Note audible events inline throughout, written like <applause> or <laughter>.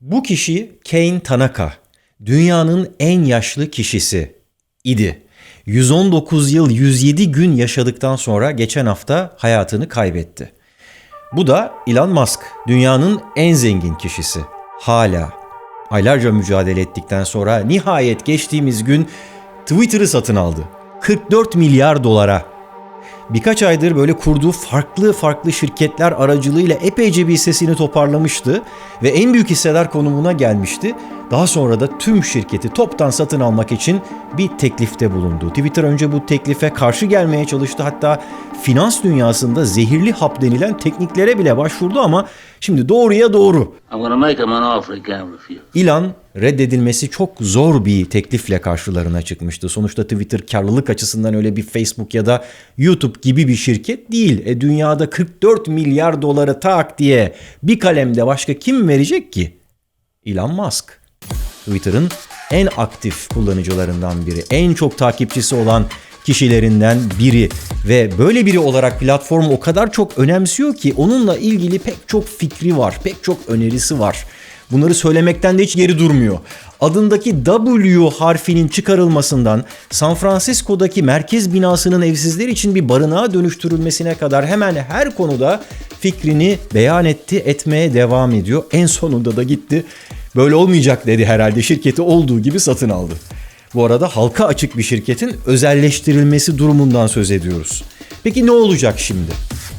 Bu kişi Kane Tanaka. Dünyanın en yaşlı kişisi idi. 119 yıl 107 gün yaşadıktan sonra geçen hafta hayatını kaybetti. Bu da Elon Musk, dünyanın en zengin kişisi. Hala. Aylarca mücadele ettikten sonra nihayet geçtiğimiz gün Twitter'ı satın aldı. 44 milyar dolara. Birkaç aydır böyle kurduğu farklı farklı şirketler aracılığıyla epeyce bir hissesini toparlamıştı ve en büyük hissedar konumuna gelmişti. Daha sonra da tüm şirketi toptan satın almak için bir teklifte bulundu. Twitter önce bu teklife karşı gelmeye çalıştı. Hatta finans dünyasında zehirli hap denilen tekniklere bile başvurdu ama şimdi doğruya doğru. İlan reddedilmesi çok zor bir teklifle karşılarına çıkmıştı. Sonuçta Twitter karlılık açısından öyle bir Facebook ya da YouTube gibi bir şirket değil. E dünyada 44 milyar doları tak diye bir kalemde başka kim verecek ki? Elon Musk. Twitter'ın en aktif kullanıcılarından biri, en çok takipçisi olan kişilerinden biri ve böyle biri olarak platformu o kadar çok önemsiyor ki onunla ilgili pek çok fikri var, pek çok önerisi var. Bunları söylemekten de hiç geri durmuyor. Adındaki W harfinin çıkarılmasından San Francisco'daki merkez binasının evsizler için bir barınağa dönüştürülmesine kadar hemen her konuda fikrini beyan etti, etmeye devam ediyor. En sonunda da gitti. Böyle olmayacak dedi herhalde şirketi olduğu gibi satın aldı. Bu arada halka açık bir şirketin özelleştirilmesi durumundan söz ediyoruz. Peki ne olacak şimdi?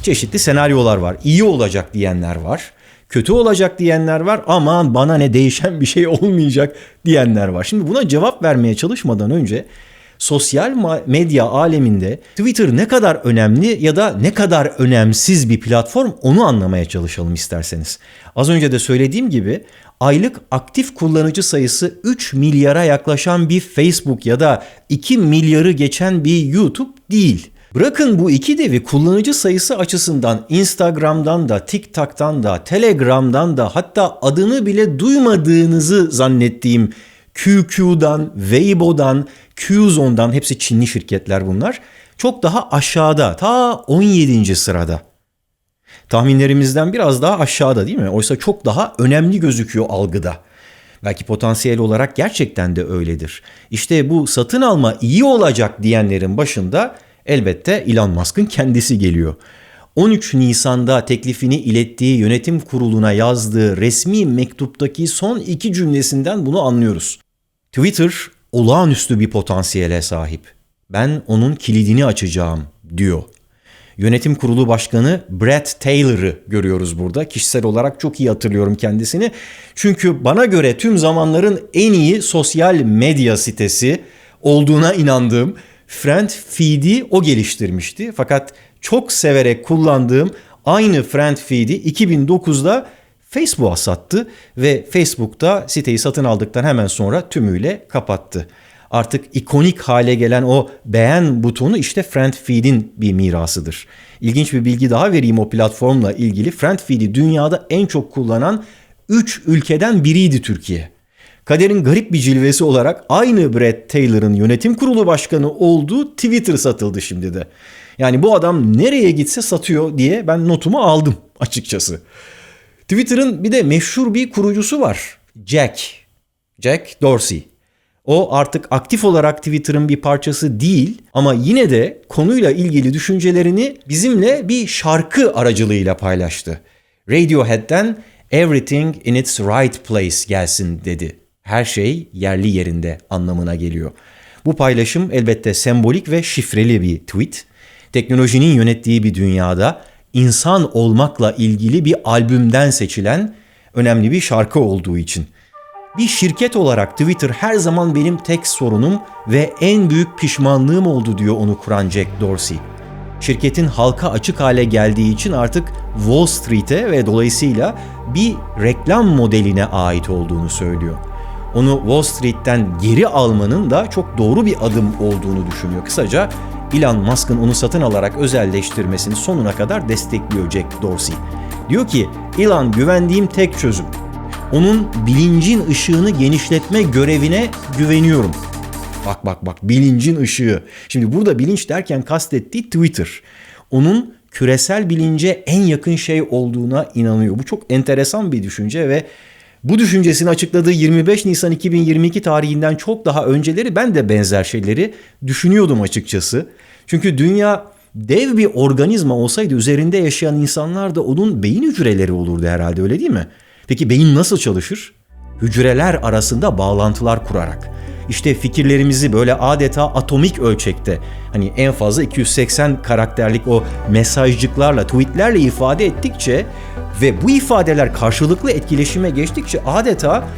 Çeşitli senaryolar var. İyi olacak diyenler var. Kötü olacak diyenler var. Aman bana ne değişen bir şey olmayacak diyenler var. Şimdi buna cevap vermeye çalışmadan önce sosyal medya aleminde Twitter ne kadar önemli ya da ne kadar önemsiz bir platform onu anlamaya çalışalım isterseniz. Az önce de söylediğim gibi aylık aktif kullanıcı sayısı 3 milyara yaklaşan bir Facebook ya da 2 milyarı geçen bir YouTube değil. Bırakın bu iki devi kullanıcı sayısı açısından Instagram'dan da, TikTok'tan da, Telegram'dan da hatta adını bile duymadığınızı zannettiğim QQ'dan, Weibo'dan, Qzone'dan hepsi Çinli şirketler bunlar. Çok daha aşağıda, ta 17. sırada. Tahminlerimizden biraz daha aşağıda değil mi? Oysa çok daha önemli gözüküyor algıda. Belki potansiyel olarak gerçekten de öyledir. İşte bu satın alma iyi olacak diyenlerin başında elbette Elon Musk'ın kendisi geliyor. 13 Nisan'da teklifini ilettiği yönetim kuruluna yazdığı resmi mektuptaki son iki cümlesinden bunu anlıyoruz. Twitter olağanüstü bir potansiyele sahip. Ben onun kilidini açacağım diyor. Yönetim kurulu başkanı Brett Taylor'ı görüyoruz burada. Kişisel olarak çok iyi hatırlıyorum kendisini. Çünkü bana göre tüm zamanların en iyi sosyal medya sitesi olduğuna inandığım Friend Feed'i o geliştirmişti. Fakat çok severek kullandığım aynı Friend Feed'i 2009'da Facebook'a sattı ve Facebook'ta siteyi satın aldıktan hemen sonra tümüyle kapattı. Artık ikonik hale gelen o beğen butonu işte Friend Feed'in bir mirasıdır. İlginç bir bilgi daha vereyim o platformla ilgili. Friend Feed'i dünyada en çok kullanan 3 ülkeden biriydi Türkiye. Kaderin garip bir cilvesi olarak aynı Brett Taylor'ın yönetim kurulu başkanı olduğu Twitter satıldı şimdi de. Yani bu adam nereye gitse satıyor diye ben notumu aldım açıkçası. Twitter'ın bir de meşhur bir kurucusu var. Jack. Jack Dorsey. O artık aktif olarak Twitter'ın bir parçası değil ama yine de konuyla ilgili düşüncelerini bizimle bir şarkı aracılığıyla paylaştı. Radiohead'den Everything in its right place gelsin dedi. Her şey yerli yerinde anlamına geliyor. Bu paylaşım elbette sembolik ve şifreli bir tweet. Teknolojinin yönettiği bir dünyada insan olmakla ilgili bir albümden seçilen önemli bir şarkı olduğu için. Bir şirket olarak Twitter her zaman benim tek sorunum ve en büyük pişmanlığım oldu diyor onu kuran Jack Dorsey. Şirketin halka açık hale geldiği için artık Wall Street'e ve dolayısıyla bir reklam modeline ait olduğunu söylüyor. Onu Wall Street'ten geri almanın da çok doğru bir adım olduğunu düşünüyor. Kısaca Elon Musk'ın onu satın alarak özelleştirmesini sonuna kadar destekliyor Jack Dorsey. Diyor ki Elon güvendiğim tek çözüm. Onun bilincin ışığını genişletme görevine güveniyorum. Bak bak bak bilincin ışığı. Şimdi burada bilinç derken kastettiği Twitter. Onun küresel bilince en yakın şey olduğuna inanıyor. Bu çok enteresan bir düşünce ve Bu düşüncesini açıkladığı 25 Nisan 2022 tarihinden çok daha önceleri ben de benzer şeyleri düşünüyordum açıkçası. Çünkü dünya dev bir organizma olsaydı üzerinde yaşayan insanlar da onun beyin hücreleri olurdu herhalde öyle değil mi? Peki beyin nasıl çalışır? Hücreler arasında bağlantılar kurarak. İşte fikirlerimizi böyle adeta atomik ölçekte hani en fazla 280 karakterlik o mesajcıklarla, tweetlerle ifade ettikçe ve bu ifadeler karşılıklı etkileşime geçtikçe adeta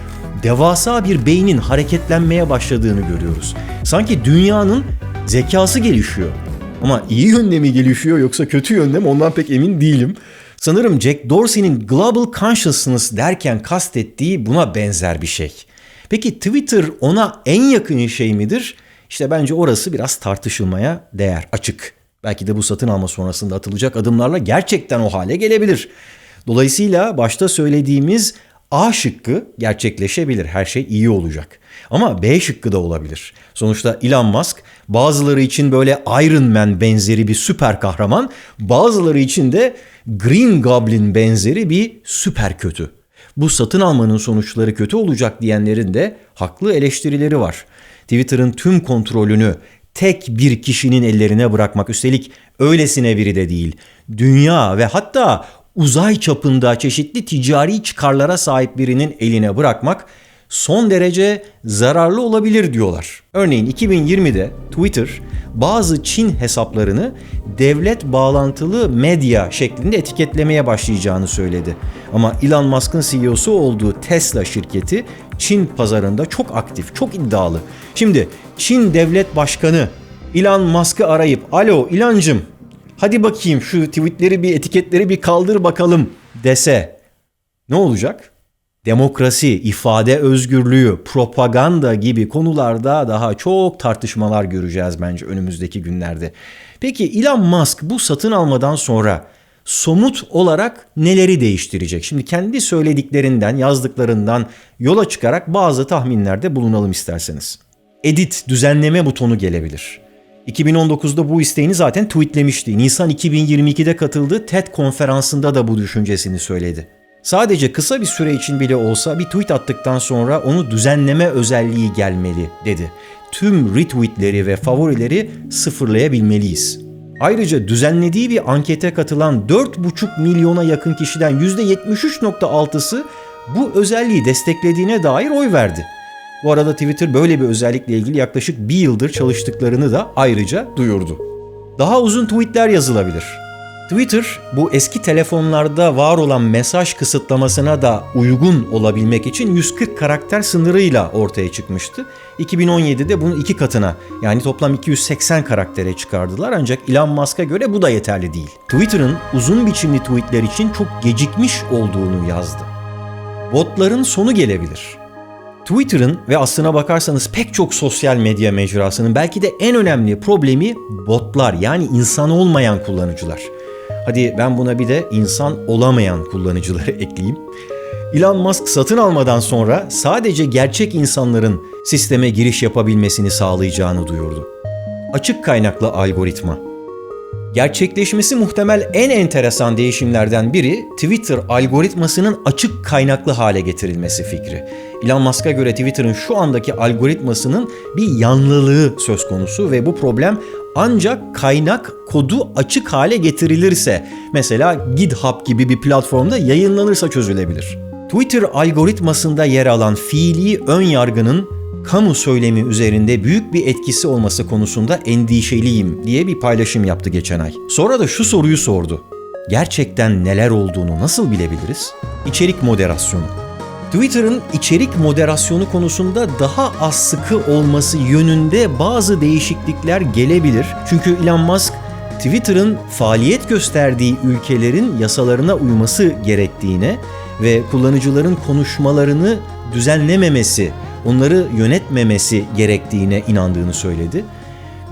devasa bir beynin hareketlenmeye başladığını görüyoruz. Sanki dünyanın zekası gelişiyor. Ama iyi yönde mi gelişiyor yoksa kötü yönde mi ondan pek emin değilim. Sanırım Jack Dorsey'nin Global Consciousness derken kastettiği buna benzer bir şey. Peki Twitter ona en yakın şey midir? İşte bence orası biraz tartışılmaya değer, açık. Belki de bu satın alma sonrasında atılacak adımlarla gerçekten o hale gelebilir. Dolayısıyla başta söylediğimiz A şıkkı gerçekleşebilir. Her şey iyi olacak. Ama B şıkkı da olabilir. Sonuçta Elon Musk bazıları için böyle Iron Man benzeri bir süper kahraman, bazıları için de Green Goblin benzeri bir süper kötü. Bu satın almanın sonuçları kötü olacak diyenlerin de haklı eleştirileri var. Twitter'ın tüm kontrolünü tek bir kişinin ellerine bırakmak üstelik öylesine biri de değil. Dünya ve hatta uzay çapında çeşitli ticari çıkarlara sahip birinin eline bırakmak son derece zararlı olabilir diyorlar. Örneğin 2020'de Twitter bazı Çin hesaplarını devlet bağlantılı medya şeklinde etiketlemeye başlayacağını söyledi. Ama Elon Musk'ın CEO'su olduğu Tesla şirketi Çin pazarında çok aktif, çok iddialı. Şimdi Çin devlet başkanı Elon Musk'ı arayıp "Alo İlancım, hadi bakayım şu tweetleri bir etiketleri bir kaldır bakalım." dese ne olacak? Demokrasi, ifade özgürlüğü, propaganda gibi konularda daha çok tartışmalar göreceğiz bence önümüzdeki günlerde. Peki Elon Musk bu satın almadan sonra somut olarak neleri değiştirecek? Şimdi kendi söylediklerinden, yazdıklarından yola çıkarak bazı tahminlerde bulunalım isterseniz. Edit, düzenleme butonu gelebilir. 2019'da bu isteğini zaten tweetlemişti. Nisan 2022'de katıldığı TED konferansında da bu düşüncesini söyledi. Sadece kısa bir süre için bile olsa bir tweet attıktan sonra onu düzenleme özelliği gelmeli dedi. Tüm retweetleri ve favorileri sıfırlayabilmeliyiz. Ayrıca düzenlediği bir ankete katılan 4,5 milyona yakın kişiden %73.6'sı bu özelliği desteklediğine dair oy verdi. Bu arada Twitter böyle bir özellikle ilgili yaklaşık bir yıldır çalıştıklarını da ayrıca duyurdu. Daha uzun tweetler yazılabilir. Twitter bu eski telefonlarda var olan mesaj kısıtlamasına da uygun olabilmek için 140 karakter sınırıyla ortaya çıkmıştı. 2017'de bunu iki katına yani toplam 280 karaktere çıkardılar ancak Elon Musk'a göre bu da yeterli değil. Twitter'ın uzun biçimli tweetler için çok gecikmiş olduğunu yazdı. Botların sonu gelebilir. Twitter'ın ve aslına bakarsanız pek çok sosyal medya mecrasının belki de en önemli problemi botlar yani insan olmayan kullanıcılar. Hadi ben buna bir de insan olamayan kullanıcıları <laughs> ekleyeyim. Elon Musk satın almadan sonra sadece gerçek insanların sisteme giriş yapabilmesini sağlayacağını duyurdu. Açık kaynaklı algoritma. Gerçekleşmesi muhtemel en enteresan değişimlerden biri Twitter algoritmasının açık kaynaklı hale getirilmesi fikri. Elon Musk'a göre Twitter'ın şu andaki algoritmasının bir yanlılığı söz konusu ve bu problem ancak kaynak kodu açık hale getirilirse, mesela GitHub gibi bir platformda yayınlanırsa çözülebilir. Twitter algoritmasında yer alan fiili ön yargının kamu söylemi üzerinde büyük bir etkisi olması konusunda endişeliyim diye bir paylaşım yaptı geçen ay. Sonra da şu soruyu sordu. Gerçekten neler olduğunu nasıl bilebiliriz? İçerik moderasyonu. Twitter'ın içerik moderasyonu konusunda daha az sıkı olması yönünde bazı değişiklikler gelebilir. Çünkü Elon Musk Twitter'ın faaliyet gösterdiği ülkelerin yasalarına uyması gerektiğine ve kullanıcıların konuşmalarını düzenlememesi, onları yönetmemesi gerektiğine inandığını söyledi.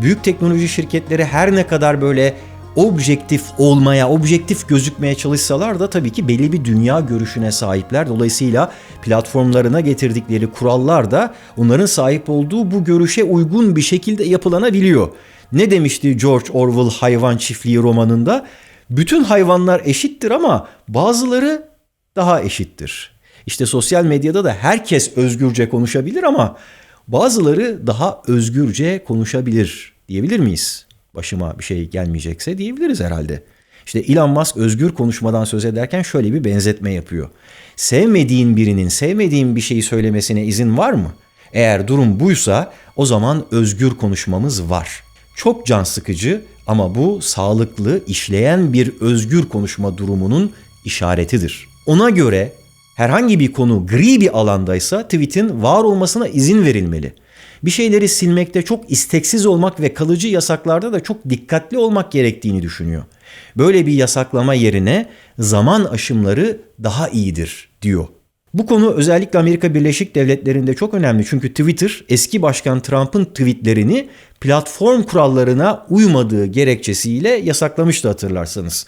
Büyük teknoloji şirketleri her ne kadar böyle objektif olmaya, objektif gözükmeye çalışsalar da tabii ki belli bir dünya görüşüne sahipler. Dolayısıyla platformlarına getirdikleri kurallar da onların sahip olduğu bu görüşe uygun bir şekilde yapılanabiliyor. Ne demişti George Orwell Hayvan Çiftliği romanında? Bütün hayvanlar eşittir ama bazıları daha eşittir. İşte sosyal medyada da herkes özgürce konuşabilir ama bazıları daha özgürce konuşabilir diyebilir miyiz? Başıma bir şey gelmeyecekse diyebiliriz herhalde. İşte Elon Musk özgür konuşmadan söz ederken şöyle bir benzetme yapıyor. Sevmediğin birinin sevmediğin bir şeyi söylemesine izin var mı? Eğer durum buysa o zaman özgür konuşmamız var. Çok can sıkıcı ama bu sağlıklı, işleyen bir özgür konuşma durumunun işaretidir. Ona göre herhangi bir konu gri bir alandaysa tweet'in var olmasına izin verilmeli. Bir şeyleri silmekte çok isteksiz olmak ve kalıcı yasaklarda da çok dikkatli olmak gerektiğini düşünüyor. Böyle bir yasaklama yerine zaman aşımları daha iyidir diyor. Bu konu özellikle Amerika Birleşik Devletleri'nde çok önemli çünkü Twitter eski başkan Trump'ın tweetlerini platform kurallarına uymadığı gerekçesiyle yasaklamıştı hatırlarsanız.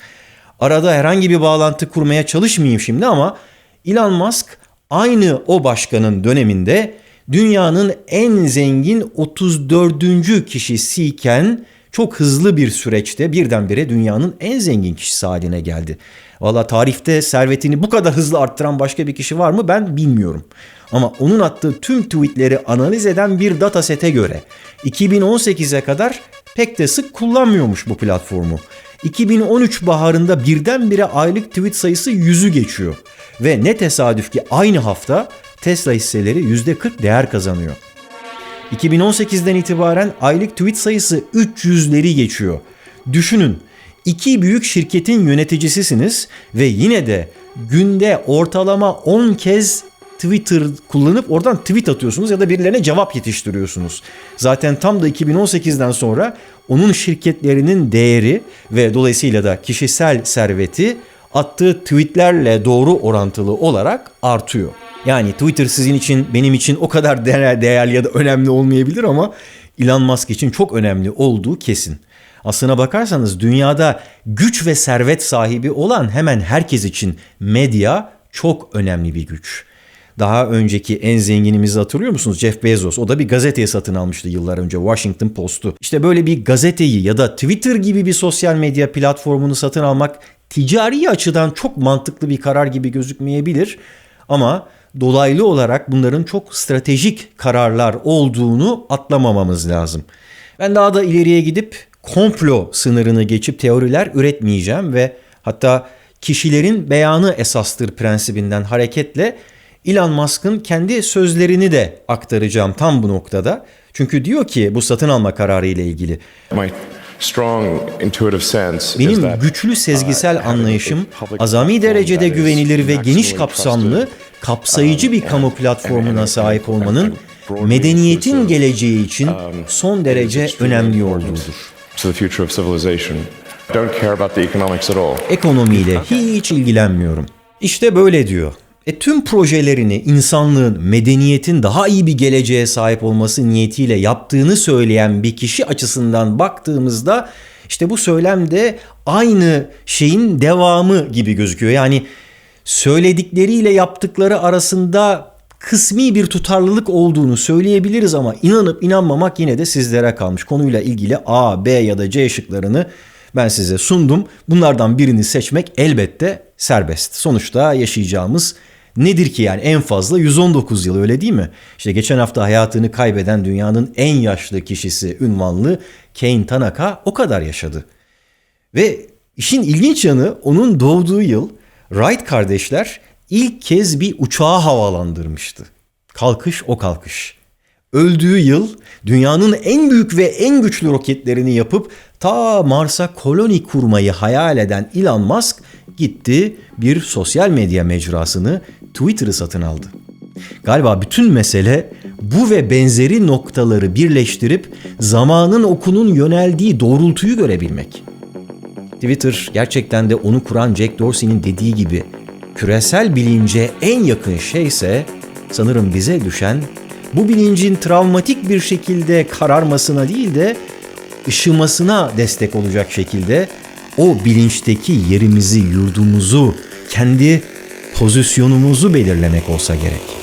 Arada herhangi bir bağlantı kurmaya çalışmayayım şimdi ama Elon Musk aynı o başkanın döneminde dünyanın en zengin 34. kişisiyken çok hızlı bir süreçte birdenbire dünyanın en zengin kişisi haline geldi. Valla tarihte servetini bu kadar hızlı arttıran başka bir kişi var mı ben bilmiyorum. Ama onun attığı tüm tweetleri analiz eden bir datasete göre 2018'e kadar pek de sık kullanmıyormuş bu platformu. 2013 baharında birdenbire aylık tweet sayısı yüzü geçiyor. Ve ne tesadüf ki aynı hafta Tesla hisseleri %40 değer kazanıyor. 2018'den itibaren aylık tweet sayısı 300'leri geçiyor. Düşünün iki büyük şirketin yöneticisisiniz ve yine de günde ortalama 10 kez Twitter kullanıp oradan tweet atıyorsunuz ya da birilerine cevap yetiştiriyorsunuz. Zaten tam da 2018'den sonra onun şirketlerinin değeri ve dolayısıyla da kişisel serveti attığı tweetlerle doğru orantılı olarak artıyor. Yani Twitter sizin için benim için o kadar değerli ya da önemli olmayabilir ama Elon Musk için çok önemli olduğu kesin. Aslına bakarsanız dünyada güç ve servet sahibi olan hemen herkes için medya çok önemli bir güç. Daha önceki en zenginimizi hatırlıyor musunuz? Jeff Bezos. O da bir gazeteyi satın almıştı yıllar önce. Washington Post'u. İşte böyle bir gazeteyi ya da Twitter gibi bir sosyal medya platformunu satın almak ticari açıdan çok mantıklı bir karar gibi gözükmeyebilir. Ama dolaylı olarak bunların çok stratejik kararlar olduğunu atlamamamız lazım. Ben daha da ileriye gidip komplo sınırını geçip teoriler üretmeyeceğim ve hatta kişilerin beyanı esastır prensibinden hareketle Elon Musk'ın kendi sözlerini de aktaracağım tam bu noktada. Çünkü diyor ki bu satın alma kararı ile ilgili. My strong intuitive sense is Benim güçlü sezgisel anlayışım azami derecede güvenilir ve geniş kapsamlı, kapsayıcı bir um, kamu platformuna sahip olmanın medeniyetin geleceği için um, son derece önemli olduğudur. Ekonomiyle hiç ilgilenmiyorum. İşte böyle diyor. E tüm projelerini insanlığın, medeniyetin daha iyi bir geleceğe sahip olması niyetiyle yaptığını söyleyen bir kişi açısından baktığımızda işte bu söylem de aynı şeyin devamı gibi gözüküyor. Yani söyledikleriyle yaptıkları arasında kısmi bir tutarlılık olduğunu söyleyebiliriz ama inanıp inanmamak yine de sizlere kalmış. Konuyla ilgili A, B ya da C şıklarını ben size sundum. Bunlardan birini seçmek elbette serbest. Sonuçta yaşayacağımız nedir ki yani en fazla 119 yıl öyle değil mi? İşte geçen hafta hayatını kaybeden dünyanın en yaşlı kişisi ünvanlı Kane Tanaka o kadar yaşadı. Ve işin ilginç yanı onun doğduğu yıl Wright kardeşler ilk kez bir uçağı havalandırmıştı. Kalkış o kalkış. Öldüğü yıl dünyanın en büyük ve en güçlü roketlerini yapıp ta Mars'a koloni kurmayı hayal eden Elon Musk gitti bir sosyal medya mecrasını Twitter'ı satın aldı. Galiba bütün mesele bu ve benzeri noktaları birleştirip zamanın okunun yöneldiği doğrultuyu görebilmek. Twitter gerçekten de onu kuran Jack Dorsey'nin dediği gibi küresel bilince en yakın şeyse sanırım bize düşen bu bilincin travmatik bir şekilde kararmasına değil de ışımasına destek olacak şekilde o bilinçteki yerimizi, yurdumuzu, kendi pozisyonumuzu belirlemek olsa gerek.